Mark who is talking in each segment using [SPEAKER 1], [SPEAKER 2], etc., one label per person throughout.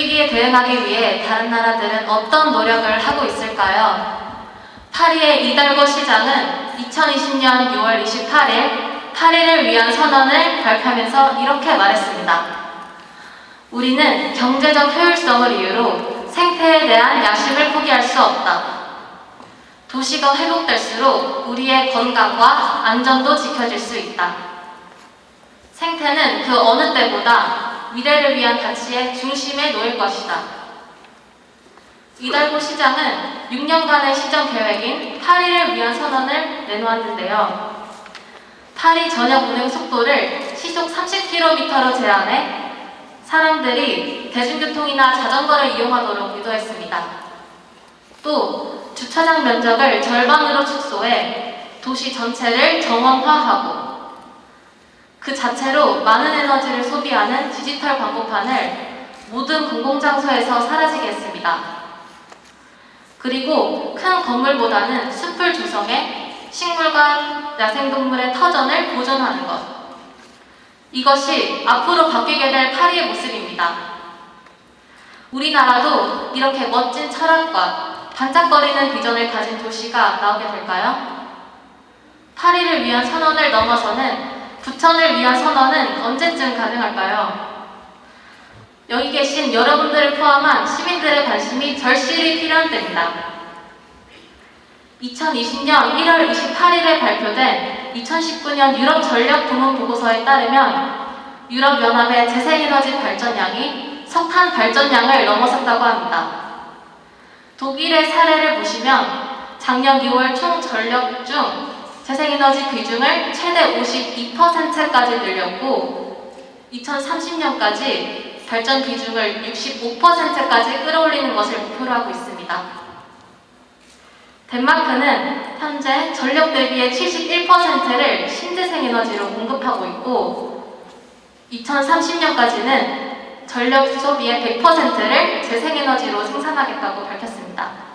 [SPEAKER 1] 기후위기에 대응하기 위해 다른 나라들은 어떤 노력을 하고 있을까요? 파리의 이달고 시장은 2020년 6월 28일 파리를 위한 선언을 발표하면서 이렇게 말했습니다. 우리는 경제적 효율성을 이유로 생태에 대한 야심을 포기할 수 없다. 도시가 회복될수록 우리의 건강과 안전도 지켜질 수 있다. 생태는 그 어느 때보다 미래를 위한 가치의 중심에 놓일 것이다. 이달고 시장은 6년간의 시정 계획인 파리를 위한 선언을 내놓았는데요. 파리 전역 운행 속도를 시속 30km로 제한해 사람들이 대중교통이나 자전거를 이용하도록 유도했습니다. 또 주차장 면적을 절반으로 축소해 도시 전체를 정원화하고 그 자체로 많은 에너지를 소비하는 디지털 광고판을 모든 공공장소에서 사라지게 했습니다. 그리고 큰 건물보다는 숲을 조성해 식물과 야생동물의 터전을 보존하는 것. 이것이 앞으로 바뀌게 될 파리의 모습입니다. 우리나라도 이렇게 멋진 철학과 반짝거리는 비전을 가진 도시가 나오게 될까요? 파리를 위한 선언을 넘어서는 부천을 위한 선언은 언제쯤 가능할까요? 여기 계신 여러분들을 포함한 시민들의 관심이 절실히 필요한 때입니다. 2020년 1월 28일에 발표된 2019년 유럽 전력 부문 보고서에 따르면 유럽연합의 재생에너지 발전량이 석탄 발전량을 넘어섰다고 합니다. 독일의 사례를 보시면 작년 6월 총 전력 중 재생에너지 비중을 최대 52%까지 늘렸고 2030년까지 발전 비중을 65%까지 끌어올리는 것을 목표로 하고 있습니다. 덴마크는 현재 전력 대비의 71%를 신재생 에너지로 공급하고 있고 2030년까지는 전력 소비의 100%를 재생에너지로 생산하겠다고 밝혔습니다.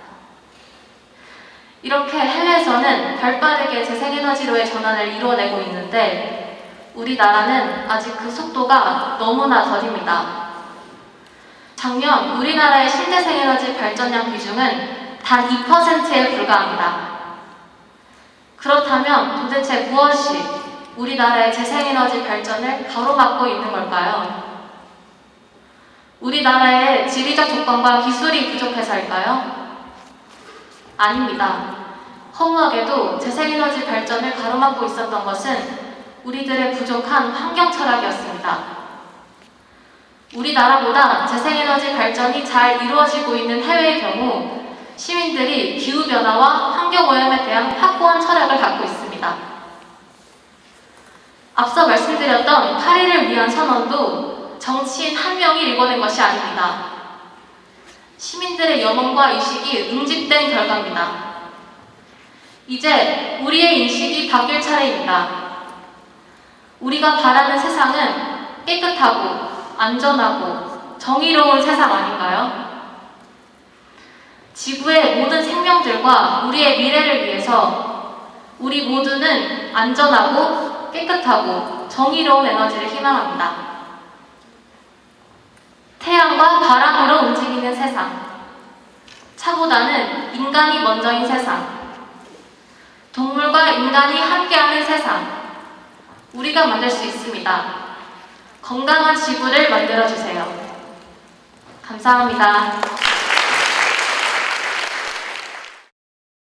[SPEAKER 1] 이렇게 해외에서는 발 빠르게 재생에너지로의 전환을 이루어내고 있는데 우리나라는 아직 그 속도가 너무나 더딥니다. 작년 우리나라의 신재생에너지 발전량 비중은 단 2%에 불과합니다. 그렇다면 도대체 무엇이 우리나라의 재생에너지 발전을 가로막고 있는 걸까요? 우리나라의 지리적 조건과 기술이 부족해서일까요? 아닙니다. 허무하게도 재생에너지 발전을 가로막고 있었던 것은 우리들의 부족한 환경 철학이었습니다. 우리나라보다 재생에너지 발전이 잘 이루어지고 있는 해외의 경우 시민들이 기후변화와 환경오염에 대한 확고한 철학을 갖고 있습니다. 앞서 말씀드렸던 파리를 위한 선언도 정치인 한 명이 일궈낸 것이 아닙니다. 시민들의 염원과 의식이 응집된 결과입니다. 이제 우리의 인식이 바뀔 차례입니다. 우리가 바라는 세상은 깨끗하고 안전하고 정의로운 세상 아닌가요? 지구의 모든 생명들과 우리의 미래를 위해서 우리 모두는 안전하고 깨끗하고 정의로운 에너지를 희망합니다. 태양과 바람으로 움직이 는 세상. 차보다는 인간이 먼저인 세상. 동물과 인간이 함께하는 세상. 우리가 만들 수 있습니다. 건강한 지구를 만들어주세요. 감사합니다.